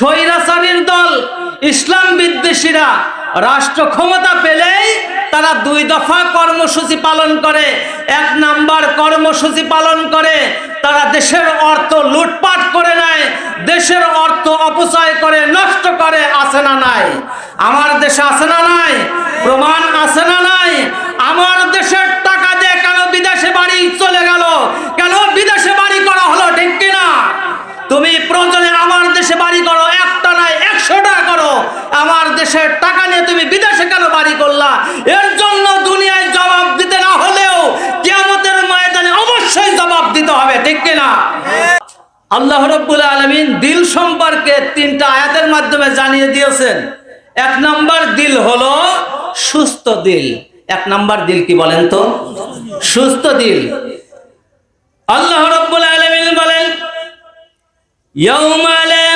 স্বৈরাচারীর দল, ইসলাম বিদ্বেষীরা রাষ্ট্র ক্ষমতা পেলেই তারা দুই দফা কর্মসূচি পালন করে, এক নাম্বার কর্মসূচি পালন করে, তারা দেশের অর্থ লুটপাট করে নেয়, দেশের অর্থ অপচয় করে, নষ্ট করে, আছে না নাই? আমার দেশে আছে না নাই? প্রমাণ আছে না নাই? আমার দেশের টাকা দিয়ে কেন বিদেশে বাড়ি চলে গেল? কেন বিদেশে বাড়ি করা হলো ঠিক কিনা? তুমি প্রয়োজনে আমার দেশে বাড়ি করো, একটা নয় একশোটা করো। আমার দেশের টাকা নিয়ে তুমি বিদেশে কেন বাড়ি করলা? এর জন্য দুনিয়ায় জবাব দিতে না হলেও কিয়ামতের ময়দানে অবশ্যই জবাব দিতে হবে, ঠিক কিনা? আল্লাহ রব্বুল আলমিন দিল সম্পর্কে তিনটা আয়াতের মাধ্যমে জানিয়ে দিয়েছেন। এক নম্বর দিল হলো সুস্থ দিল। এক নম্বর দিল কি বলেন তো? সুস্থ দিল। আল্লাহ রব্বুল আলমিন বলেন يوم لا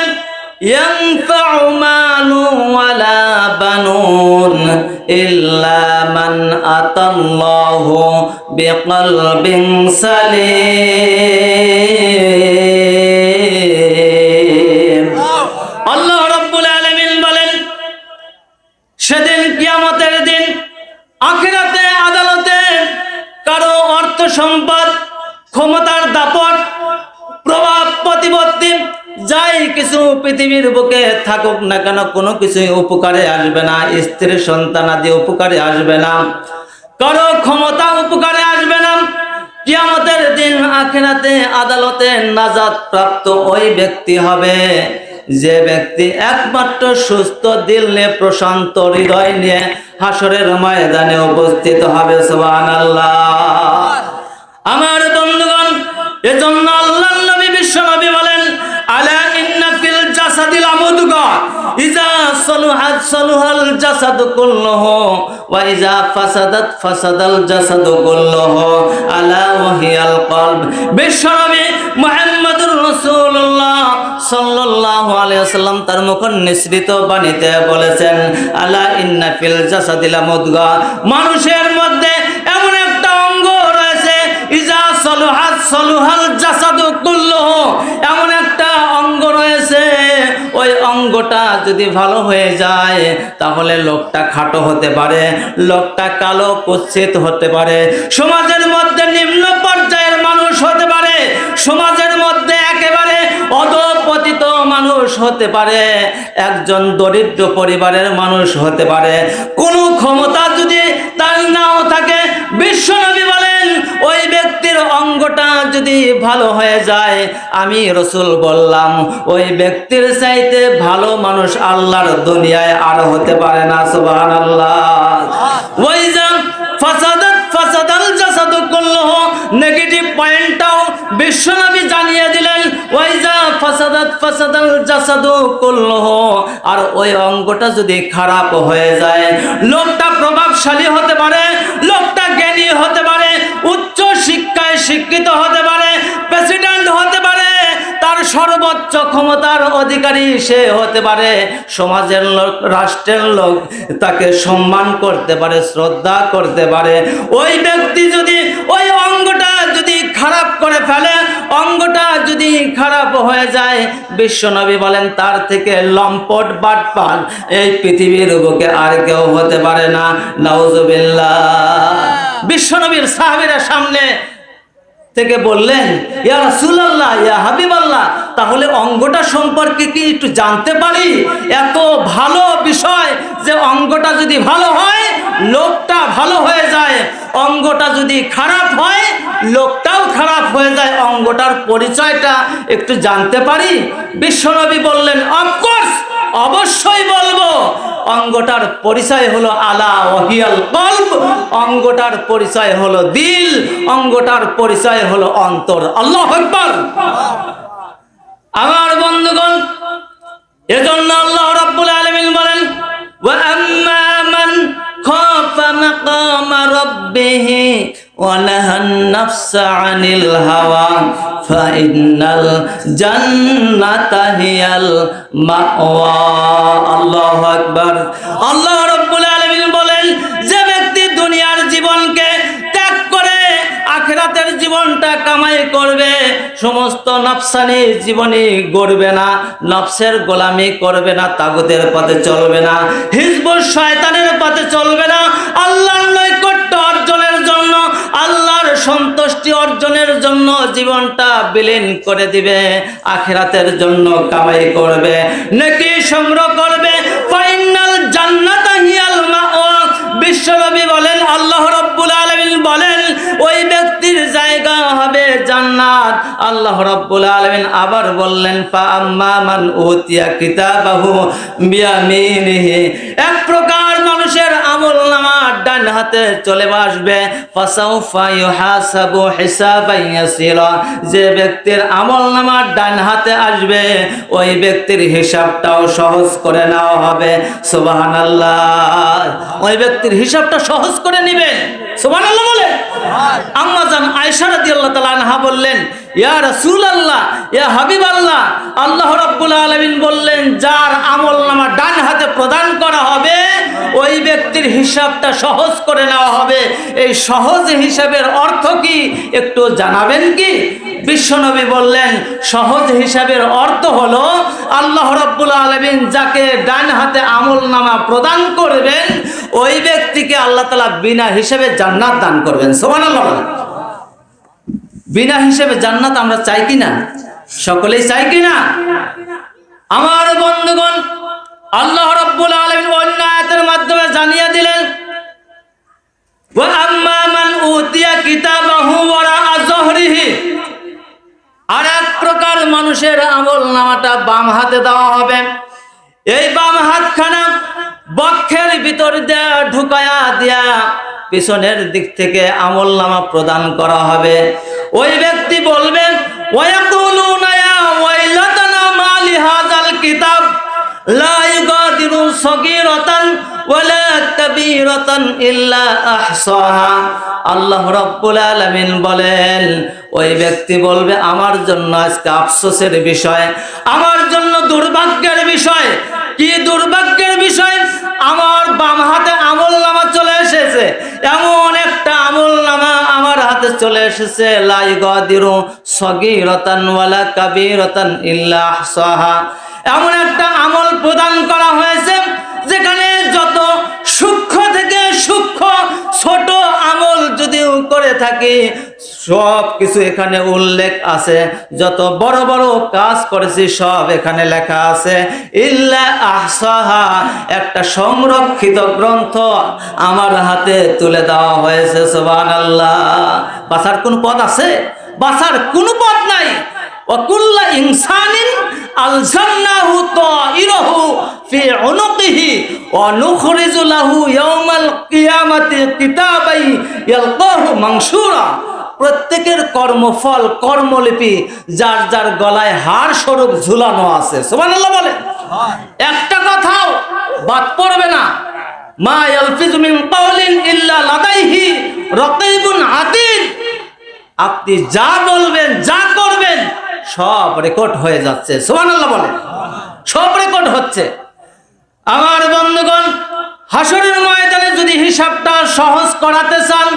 ينفع مال ولا بنون إلا من أتى الله بقلب سليم থাকুক না কেন কোনো কিছুই উপকারে আসবে না। স্ত্রী, সন্তান আদি উপকারে আসবে না। কারও ক্ষমতা উপকারে আসবে না। কিয়ামতের দিন আখিরাতে আদালতে নাজাত প্রাপ্ত ওই ব্যক্তি হবে। যে ব্যক্তি একমাত্র সুস্থ দিল নিয়ে, প্রশান্ত হৃদয় নিয়ে হাসরের ময়দানে উপস্থিত হবে, সুবহানাল্লাহ। আমার বন্ধুগণ, এজন্য ইজা সলুহাত সলুহাল কুল্লুহু ওয়া ইজা ফাসাদাত ফাসাদাল কুল্লুহু আলা ওয়াহিয়াল কলব। বিশ্ব নবী মুহাম্মদুর রাসূলুল্লাহ সাল্লাল্লাহু আলাইহি ওয়াসাল্লাম তার মুখ নিঃসৃত বাণীতে বলেছেন, আলা ইন্না ফিল জাসাদিল আমুদগা মানুষের মধ্যে এমন একটা অঙ্গ রয়েছে, ইজা সলুহাত সলুহাল জাসাদু কুল্লহ। এমন একটা ওই যদি ভালো হয়ে যায়, তাহলে লোকটা খাটো হতে পারে, লোকটা কালো কুৎসিত হতে পারে। সমাজের মধ্যে নিম্ন পর্যায়ের মানুষ হতে পারে, সমাজের মধ্যে একেবারে অধপতিত মানুষ হতে পারে, একজন দরিদ্র পরিবারের মানুষ হতে পারে। কোনো ক্ষমতা যদি তার নাও থাকে, বিশ্বনবী বলেন, ওই ব্যক্তির অঙ্গটা যদি ভালো হয়ে যায় আমি রসুল বললাম ওই ব্যক্তির চাইতে ভালো মানুষ আল্লাহর দুনিয়ায় আর হতে পারে না সুবহান আল্লাহ ওই যে ফাসাদাত ফাসাদাল জাসাদু কুল্লুহু নেগেটিভ পয়েন্টটাও বিশ্বনবী জানিয়ে দিলেন ওই যা ফাসাদাত ফাসাদাল জাসাদু কুল্লুহু আর ওই অঙ্গটা যদি খারাপ হয়ে যায় লোকটা প্রভাবশালী হতে পারে লোকটা শিক্ষিত হতে পারে প্রেসিডেন্ট হতে পারে তার সর্বোচ্চ ক্ষমতার অধিকারী সে হতে পারে। সমাজের লোক রাষ্ট্রের লোক তাকে সম্মান করতে পারে শ্রদ্ধা করতে পারে। ওই ব্যক্তি যদি ওই অঙ্গটা যদি খারাপ করে ফেলে অঙ্গটা যদি খারাপ হয়ে যায় বিশ্বনবী বলেন তার থেকে লম্পট বাটপান এই পৃথিবীর বুকে আর কেউ হতে পারে না। নাউজুবিল্লাহ। বিশ্বনবীর সাহাবীরা সামনে থেকে বললেন, ইয়া রাসূলুল্লাহ, ইয়া হাবিবাল্লাহ, তাহলে অঙ্গটা সম্পর্কে কি একটু জানতে পারি? এত ভালো বিষয় যে অঙ্গটা যদি ভালো হয়, লোকটা ভালো হয়ে যায়। অঙ্গটা যদি খারাপ হয়, লোকটাও খারাপ হয়ে যায়। অঙ্গটার পরিচয়টা একটু জানতে পারি? বিশ্বনবী বললেন অফকোর্স অবশ্যই বলব। অঙ্গটার পরিচয় হলো আলা ওহিয়াল কলব। অঙ্গটার পরিচয় হলো দিল। অঙ্গটার পরিচয় হলো অন্তর। আল্লাহ আকবার। আমার বন্ধুগণ, এজন্য আল্লাহ রাব্বুল আলামিন বলেন, ওয়া আম্মা মান খাফা মাকামা রাব্বিহি হাওয়া ফাইন্নাল জান্নাতা হিয়াল মাওয়া। আল্লাহু আকবার। আল্লাহ রাব্বুল আলামিন বলেন, যে ব্যক্তি দুনিয়ার জীবনকে ত্যাগ করে জীবনটা কামাই করবে, সমস্ত নফসানি জীবনী গড়বে না, নফসের গোলামি করবে না তাগুদের পথে চলবে না হিজবুর শয়তানের পথে চলবে না, আল্লাহর নৈকট্য অর্জনের আল্লাহর সন্তুষ্টি অর্জনের জন্য জীবনটা বিলীন করে দিবে, আখেরাতের জন্য কামাই করবে, নাকি সংগ্রহ করবে। ফাইনাল জান্নাত হিয়াল মাওয়া বিশ্বনবী বলেন, আল্লাহ রাব্বুল আলামিন বলেন, ওই ব্যক্তির জায়গা হবে জান্নাত। আল্লাহ রাব্বুল আলামিন আবার বললেন ফা আম্মা মান উতিয়া কিতাবাহু বিয়ামিনিহি। এক প্রকার মানুষের আমল নামা ডান হাতে চলে আসবে। ফাসাউফা ইউহাসাবু হিসাবান ইয়াসিরা। যে ব্যক্তির আমল নামা ডান হাতে আসবে, ওই ব্যক্তির হিসাবটাও সহজ করে নেওয়া হবে। সুবহানাল্লাহ। ওই ব্যক্তির হিসাবটা সহজ করে নেবেন সুবহানাল্লাহ বলে। আম্মা জান আয়েশা রাদিয়াল্লাহু তাআলা আনহা বললেন হাবিবাল্লাহ। আল্লাহ রাব্বুল আলামিন বললেন, যার আমল নামা ডান হাতে প্রদান করা হবে, ওই ব্যক্তির হিসাবটা সহজ করে নেওয়া হবে। এই সহজ হিসাবের অর্থ কি, একটু জানাবেন কি? বিশ্বনবী বললেন, সহজ হিসাবের অর্থ হলো, আল্লাহ রাব্বুল আলামিন যাকে ডান হাতে আমল নামা প্রদান করবেন, ওই ব্যক্তিকে আল্লাহ তালা বিনা হিসেবে জান্নাত দান করবেন। সুবহানাল্লাহ বলেন। বিনা হিসেবে জান্নাত আমরা চাই কি না সকলেই চাই কি না আমার বন্ধুগণ, আল্লাহ রাব্বুল আলামিন অন্য আয়াতের মাধ্যমে জানিয়ে দিলেন, ওয়া আম্মা মান উতিয়া কিতাবাহু ওয়ারাআ যহরিহি আর এক প্রকার মানুষের আমল নামাটা বাম হাতে দেওয়া হবে। এই বাম হাতখানা বক্ষের ভিতর দেয়া ঢুকায়া দিয়া পিছনের দিক থেকে আমল নামা প্রদান করা হবে। ওই ব্যক্তি বলবেন কিতাব আল্লাহ বলেন, ওই ব্যক্তি বলবে, আমার জন্য আজকে আফসোসের বিষয়, আমার জন্য দুর্ভাগ্যের বিষয়। কি দুর্ভাগ্যের বিষয়? এমন একটা আমল নামা আমার হাতে চলে এসেছে। লাই গিরু সগি রতন ওয়ালা রতন ইল্লাহ সহা এমন একটা আমল প্রদান করা হয়েছে করে থাকি। সব কিছু এখানে উল্লেখ আছে। যত বড় বড় কাজ করেছি, সব এখানে লেখা আছে। ইল্লা আহসাহা, একটা সংরক্ষিত গ্রন্থ আমার হাতে তুলে দেওয়া হয়েছে সোবান আল্লাহ বাসার কোন পথ আছে? বাসার কোনো পথ নাই। ইনসানিন কিয়ামাতি প্রত্যেকের কর্মফল কর্মলিপি যার যার গলায় হার স্বরূপ ঝুলানো আছে। সুবহানাল্লাহ বলে। হ্যাঁ। একটা কথাও বাদ পড়বে না। মা ইল্লা আপনি যা বলবেন যা করবেন সব রেকর্ড হয়ে যাচ্ছে। বলেন সব রেকর্ড হচ্ছে। আমার বন্ধুগণ হাসরের ময়দানে যদি হিসাবটা সহজ করাতে চান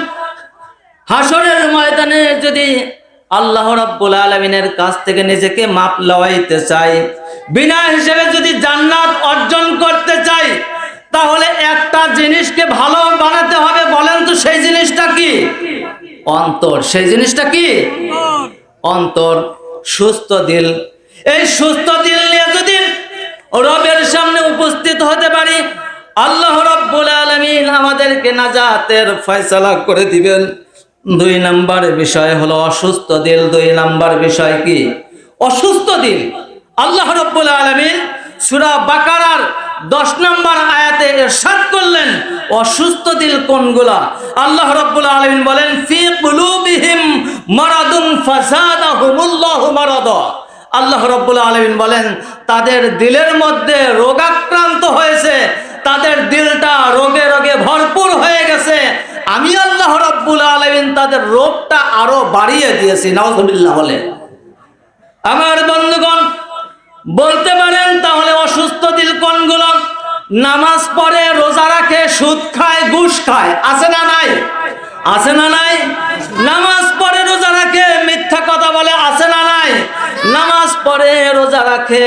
হাসরের ময়দানে যদি আল্লাহ রাব্বুল আলামিনের কাছ থেকে নিজেকে মাপ লওয়াইতে চাই বিনা হিসেবে যদি জান্নাত অর্জন করতে চাই তাহলে একটা জিনিসকে ভালো বানাতে হবে বলেন তো সেই জিনিসটা কি? অন্তর। সেই জিনিসটা কি? অন্তর। সুস্থ দিল। এই সুস্থ দিল নিয়ে যদি রবের সামনে উপস্থিত হতে পারি, আল্লাহ রব্বুল আলমিন আমাদেরকে নাজাতের ফয়সালা করে দিবেন। দুই নাম্বার বিষয় হলো অসুস্থ দিল। দুই নাম্বার বিষয় কি? অসুস্থ দিল। আল্লাহ রব্বুল আলমিন সুরা বাকারার দশ নম্বর আয়াতে এরশাদ করলেন, অসুস্থ দিল কোনগুলা? আল্লাহ রব্বুল আলমিন বলেন, ফি কুলুবিহিম মারাদুন আল্লাহ রব্বুল আলমিন বলেন, তাদের দিলের মধ্যে রোগাক্রান্ত হয়েছে, তাদের দিলটা রোগে রোগে ভরপুর হয়ে গেছে। আমি আল্লাহ রব্বুল আলমিন তাদের রোগটা আরও বাড়িয়ে দিয়েছি নওয়াজবিল্লাহ বলে। আমার বন্ধুগণ বলতে পারেন তাহলে অসুস্থ দিল কোনগুলো নামাজ পড়ে, রোজা রাখে, সুদ খায়, ঘুষ খায়। আছে না নাই? আছে না নাই? নামাজ পড়ে, রোজা রাখে, মিথ্যা কথা বলে, আছে না নাই? নামাজ পড়ে, রোজা রাখে,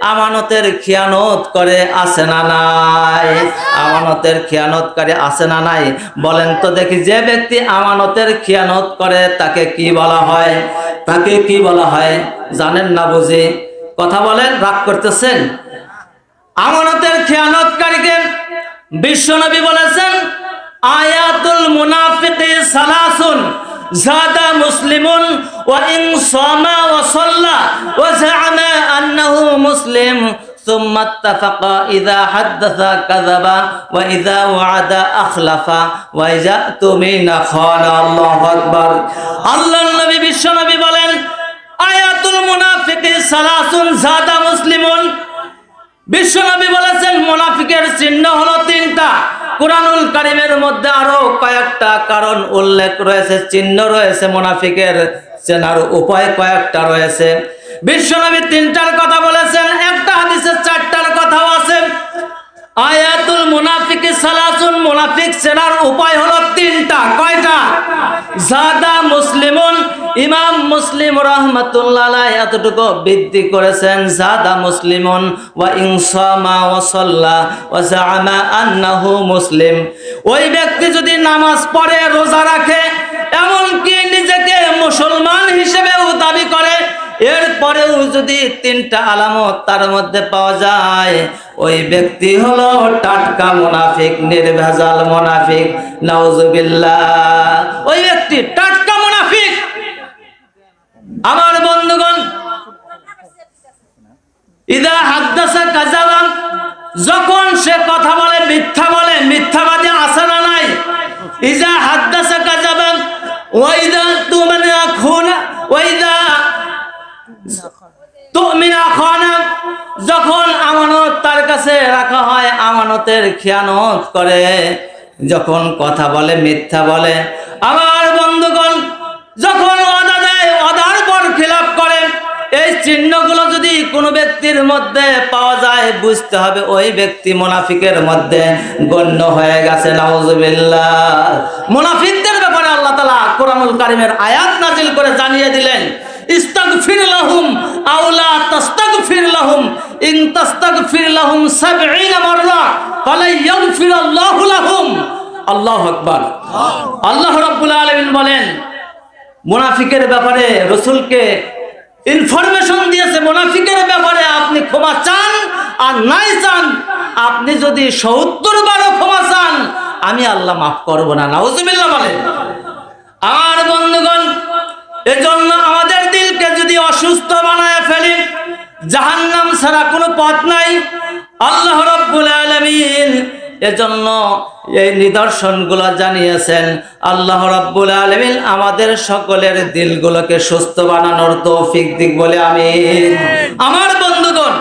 আমানতের খিয়ানত করে, আছে না নাই? আমানতের খিয়ানতকারী আছে না নাই? বলেন তো দেখি, যে ব্যক্তি আমানতের খিয়ানত করে, তাকে কি বলা হয়? তাকে কি বলা হয়? জানেন না বুঝি? কথা বলেন রাগ করতেছেন আমানতের খেয়ানতকারীকে বিশ্বনবী বলেছেন আয়াতুল মুনাফিকি সালাসুন জাদা মুসলিমুন ওয়া ইন সামা ওয়া সাল্লা ওয়া জাআমা আন্নাহু মুসলিম ثم اتفق إذا حدث كذب وإذا وعد أخلف وإذا اؤتمن خان الله أكبر আল্লাহর নবী বিশ্বনবী বলেন আয়াতুল মুনাফিকি সালাসুন জাদা মুসলিমুন। বিশ্বনবী বলেছেন, মুনাফিকের চিহ্ন হলো তিনটা। কোরআনুল কারিমের মধ্যে আরও কয়েকটা কারণ উল্লেখ রয়েছে, চিহ্ন রয়েছে মুনাফিকের চেনার উপায় কয়েকটা রয়েছে। বিশ্বনবী তিনটার কথা বলেছেন, একটা হাদিসে চারটার কথাও আছে। আয়াতুল মুনাফিক সালাসুন মুনাফিক চেনার উপায় হলো তিনটা। কয়টা? জাদা মুসলিমুন, ইমাম মুসলিম রহমাতুল্লাহ এতটুকু বৃদ্ধি করেছেন। জাদা মুসলিমুন, ওয়া ইনসামা ওয়া সাল্লা ওয়া জাআমা আন্নাহু মুসলিম। ওই ব্যক্তি যদি নামাজ পড়ে, রোজা রাখে, এমনকি নিজেকে মুসলমান হিসেবেও দাবি করে, এরপরেও যদি তিনটা আলামত তার মধ্যে পাওয়া যায় ওই ব্যক্তি হলো টাটকা মুনাফিক, নির্ভেজাল মুনাফিক, নাউজুবিল্লাহ। ওই ব্যক্তি টাটকা মুনাফিক। আমার বন্ধুগণ, ইদা হাদ্দাসা কাজাবাম যখন সে কথা বলে, মিথ্যা বলে, মিথ্যাবাদী আসে না নাই ইজা হাদ্দাসা কাজাবাম ওয়াইদা তুমানা খুনা ওয়াইদা তুমিনা খানা, যখন আমানত তার কাছে রাখা হয়, আমানতের খেয়ানত করে, যখন কথা বলে, মিথ্যা বলে, আমার বন্ধুগণ যখন অদা দেয় অদার পর খিলাপ করে, এই চিহ্নগুলো যদি কোনো ব্যক্তির মধ্যে পাওয়া যায়, বুঝতে হবে ওই ব্যক্তি মুনাফিকের মধ্যে গণ্য হয়ে গেছে, নাউজুবিল্লাহ। মুনাফিকদের ব্যাপারে আল্লাহ তাআলা কোরআনুল কারিমের আয়াত নাজিল করে জানিয়ে দিলেন ইস্তাগফির লাহুম আও লা তাস্তাগফির লাহুম ইন তাস্তাগফির লাহুম। 70 মাররা ফালা ইয়াগফির আল্লাহু বলেন ব্যাপারে রসুলকে ইনফরমেশন দিয়েছে, মুনাফিকের ব্যাপারে আপনি ক্ষমা চান আর নাই চান। আপনি যদি সত্তর বারও ক্ষমা চান, আমি আল্লাহ মাফ করব না। বলেন। আর বন্ধুগণ এজন্য আমাদের দিলকে যদি অসুস্থ বানায় ফেলি, জাহান্নাম ছাড়া কোনো পথ নাই। আল্লাহ রব্বুল আলামিন এজন্য এই নিদর্শনগুলো জানিয়েছেন। আল্লাহ রাব্বুল আলামিন আমাদের সকলের দিলগুলোকে সুস্থ বানানোর তৌফিক দিক বলে আমি আমার বন্ধুগণ,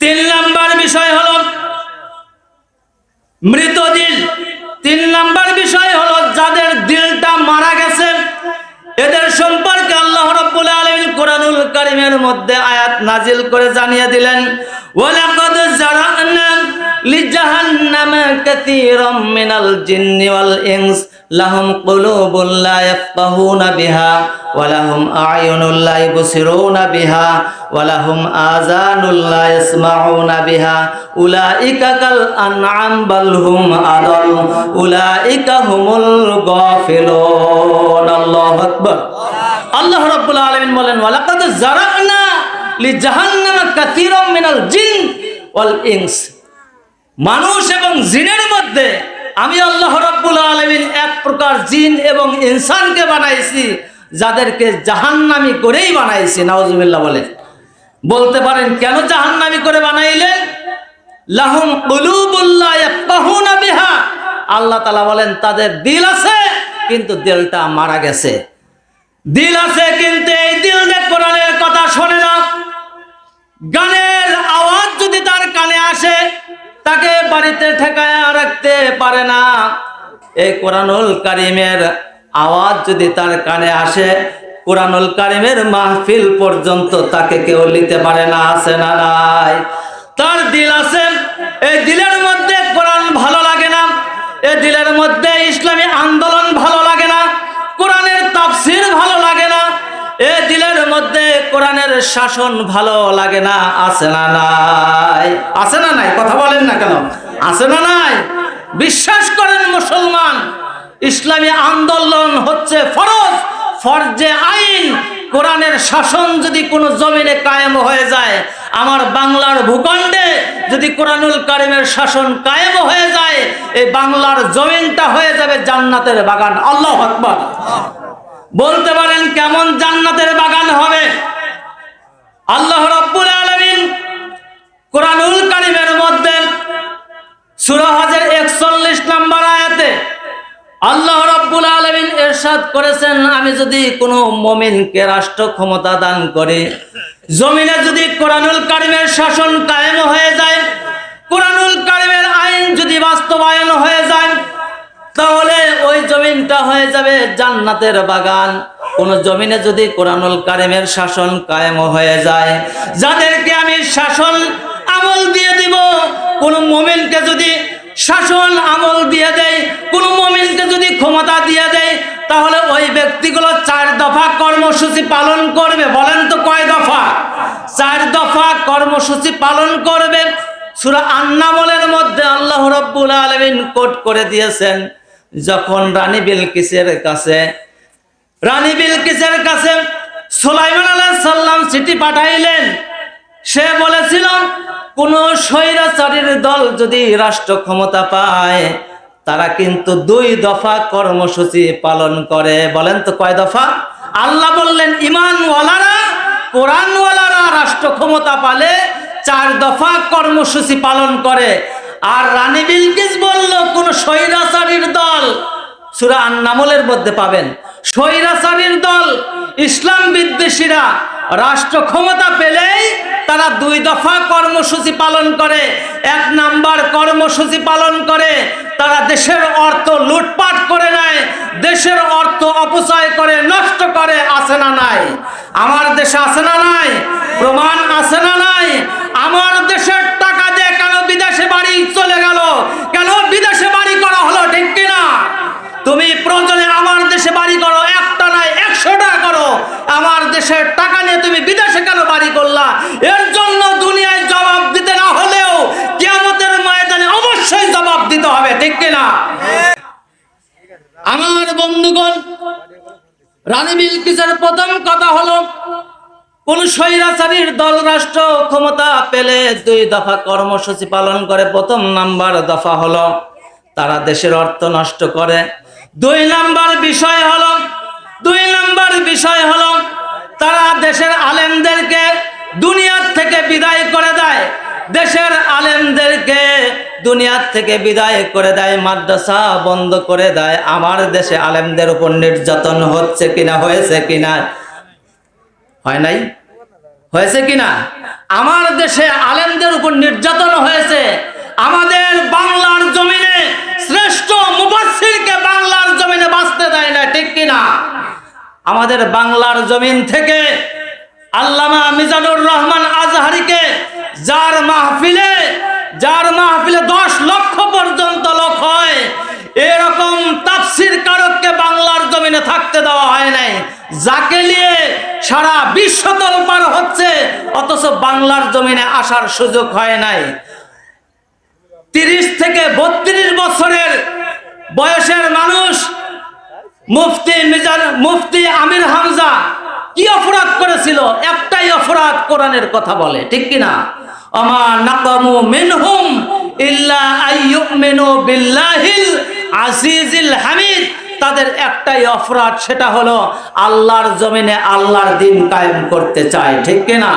তিন নাম্বার বিষয় হলো মৃত দিল। তিন নাম্বার বিষয় হলো যাদের দিলটা মারা গেছে এদের সম্পর্কে আল্লাহ রাব্বুল আলামিন কোরআনুল কারীমের মধ্যে আয়াত নাজিল করে জানিয়ে দিলেন, ওয়ালাকাদ জারানা লিজাহান্নামা কাসীরাম মিনাল জিন্নি ওয়াল ইনস লাহুম কুলুবুন লা ইয়াফকাহুনা বিহা ওয়া লাহুম আ'য়ুনুন লা ইবসিরুনা বিহা ওয়া লাহুম আযানুন লা ইয়াসমাউনা বিহা উলাইকা কাল আন'আম বাল হুম আদাল উলাইকা হুমুল গাফিলুন আল্লাহু আকবার আল্লাহ রাব্বুল আলামিন বলেন ওয়ালাকাদ জারানা লিজাহান্নামা কাসীরাম মিনাল জিন ওয়াল ইনস মানুষ এবং জিনের মধ্যে আমি আল্লাহ রাব্বুল আলামিন এক প্রকার জিন এবং ইনসানকে বানাইছি, যাদেরকে জাহান্নামি করেই বানাইছি। নাউজুবিল্লাহ বলেন বলতে পারেন, কেন জাহান্নামি করে বানাইলেন লাহুম আল্লাহ তাআলা বলেন, তাদের দিল আছে, কিন্তু দিলটা মারা গেছে। দিল আছে তাকে বাড়িতে ঠেকায় রাখতে পারে না। এই কোরআনুল কারিমের আওয়াজ যদি তার কানে আসে, কোরআনুল কারিমের মাহফিল পর্যন্ত তাকে কেউ নিতে পারে না, আছে না নাই? তার দিল আছে। এই দিলের মধ্যে কোরআন ভালো লাগে না। এই দিলের মধ্যে ইসলামী আন্দোলন ভালো শাসন ভালো লাগে না, আছে না নাই? আছে না নাই? কথা বলেন না কেন? আছে না নাই? বিশ্বাস করেন মুসলমান, ইসলামী আন্দোলন হচ্ছে ফরজ, ফরজে আইন। কোরআনের শাসন যদি কোনো জমিনে কায়েম হয়ে যায়, আমার বাংলার ভূখণ্ডে যদি কোরআনুল কারিমের শাসন কায়েম হয়ে যায়, এই বাংলার জমিনটা হয়ে যাবে জান্নাতের বাগান। আল্লাহ আকবার। বলতে পারেন কেমন জান্নাতের বাগান হবে? আল্লাহ রব্বুল আলামিন কোরআনুল কারিমের মধ্যে সূরা হজের 41 নম্বর আয়াতে আল্লাহ রব্বুল আলামিন করেছেন, আমি যদি কোনো মুমিনকে রাষ্ট্র ক্ষমতা দান করে, জমিনে যদি কোরআনুল কারিমের শাসন কায়েম হয়ে যায়, কোরআনুল কারিমের আইন যদি বাস্তবায়ন হয়ে যায় তাহলে ওই জমিনটা হয়ে যাবে জান্নাতের বাগান। কোন জমিনে যদি কোরআনুল কারিমের শাসন কায়েম হয়ে যায়, যাদেরকে আমি শাসন আমল দিয়ে দিব, কোন মুমিনকে যদি শাসন আমল দিয়ে দেয়, কোন মুমিনকে যদি ক্ষমতা দিয়ে দেয়, তাহলে ওই ব্যক্তিগুলো চার দফা কর্মসূচি পালন করবে। বলেন তো কয় দফা? চার দফা কর্মসূচি পালন করবে। সূরা আন্নামলের মধ্যে আল্লাহ রাব্বুল আলামিন কোট করে দিয়েছেন যখন রানী বিলকিসের কাছে, রানী বিলকিসের কাছে সুলাইমান আলাইহিস সালাম চিঠি পাঠাইলেন, সে বলেছিল, কোন স্বৈরাচারীর দল যদি রাষ্ট্র ক্ষমতা পায়, তারা কিন্তু দুই দফা কর্মসূচি পালন করে। বলেন তো কয় দফা? আল্লাহ বললেন, ইমানওয়ালারা, কোরআনওয়ালারা রাষ্ট্র ক্ষমতা পালে চার দফা কর্মসূচি পালন করে। আর রানী বিলকিস বলল, কোন সুরা আন্নামলের মধ্যে পাবেন। স্বৈরাচারীর দল, ইসলাম বিদ্বেষীরা রাষ্ট্র ক্ষমতা পেলেই তারা দুই দফা কর্মসূচি পালন করে, এক নাম্বার কর্মসূচি পালন করে, তারা দেশের অর্থ লুটপাট করে নেয়, দেশের অর্থ অপচয় করে, নষ্ট করে, আছে না নাই? আমার দেশে আছে না নাই? প্রমাণ আছে না নাই? আমার দেশের টাকা দিয়ে কেন বিদেশে বাড়ি চলে গেল? কেন বিদেশে বাড়ি তুমি প্রয়োজনে আমার দেশে বাড়ি করো, একটা নাই একশোটা করো। আমার দেশের টাকা নিয়ে তুমি বিদেশে কেন বাড়ি করলা? এর জন্য দুনিয়ায় জবাব দিতে না হলেও কিয়ামতের ময়দানে অবশ্যই জবাব দিতে হবে, ঠিক কিনা? আমার বন্ধুগণ, রানী বিলকিসের প্রথম কথা হলো, কোন স্বৈরাচারীর দল রাষ্ট্র ক্ষমতা পেলে দুই দফা কর্মসূচি পালন করে, প্রথম নাম্বার দফা হলো, তারা দেশের অর্থ নষ্ট করে। দুই নাম্বার বিষয় হল, দুই নাম্বার বিষয় হল, তারা দেশের আলেমদেরকে দুনিয়ার থেকে বিদায় করে দেয়। দেশের আলেমদেরকে দুনিয়ার থেকে বিদায় করে দেয়, মাদ্রাসা বন্ধ করে দেয়। আমার দেশে আলেমদের উপর নির্যাতন হচ্ছে কিনা, হয়েছে কিনা? হয় নাই? হয়েছে কিনা? আমার দেশে আলেমদের উপর নির্যাতন হয়েছে। আমাদের বাংলার জমিনে শ্রেষ্ঠ মুবাসসিরকে বাংলার জমিনে বাঁচতে দেয় না, ঠিক কিনা? আমাদের বাংলার জমিন থেকে আল্লামা মিজানুর রহমান আজহারিকে যার মাহফিলে যার মাহফিলে দশ লক্ষ পর্যন্ত লোক হয়, এরকম তাফসির কারককে বাংলার জমিনে থাকতে দেওয়া হয় নাই। যাকে নিয়ে সারা বিশ্ব পার হচ্ছে, অথচ বাংলার জমিনে আসার সুযোগ হয় নাই। তিরিশ থেকে বত্রিশ বছরের বয়সের মানুষ মুফতি মিজান, মুফতি আমির হামজা কি অপরাধ করেছিল? একটাই অপরাধ কোরআনের কথা বলে, ঠিক কিনা নাকামু বিল্লাহিল হামিদ। তাদের একটাই অপরাধ সেটা হলো আল্লাহর জমিনে আল্লাহর দিন কায়েম করতে চায়, ঠিক কিনা